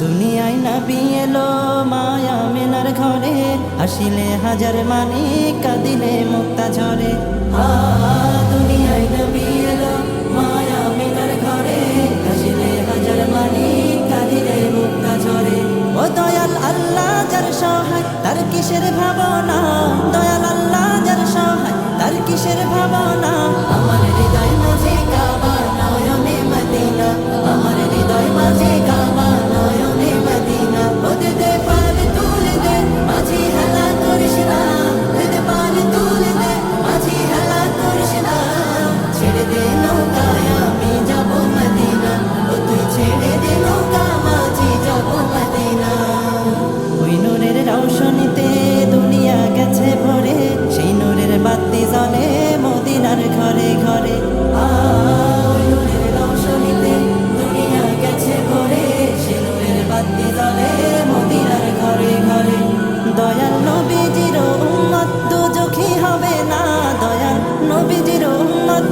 দুনিয়ায় নবী এলো মায়া মেনার ঘরে, হাসিলে হাজার মানি কাঁদিলে মুক্তা ঝরে। এলো মায়া ঘরে হাজার মুক্তা ও দয়াল আল্লাহ কিসের ভাবনা? দয়াল আল্লাহ যার সহায়, তার কিসের ভাবনা? আমার হৃদয় মাঝে কা তার ঘরে ঘরে। গেছে বাতি ঘরে ঘরে। দয়াল নবীজির উন্মত্ত দুজখী হবে না দয়াল নবীজির উম্মত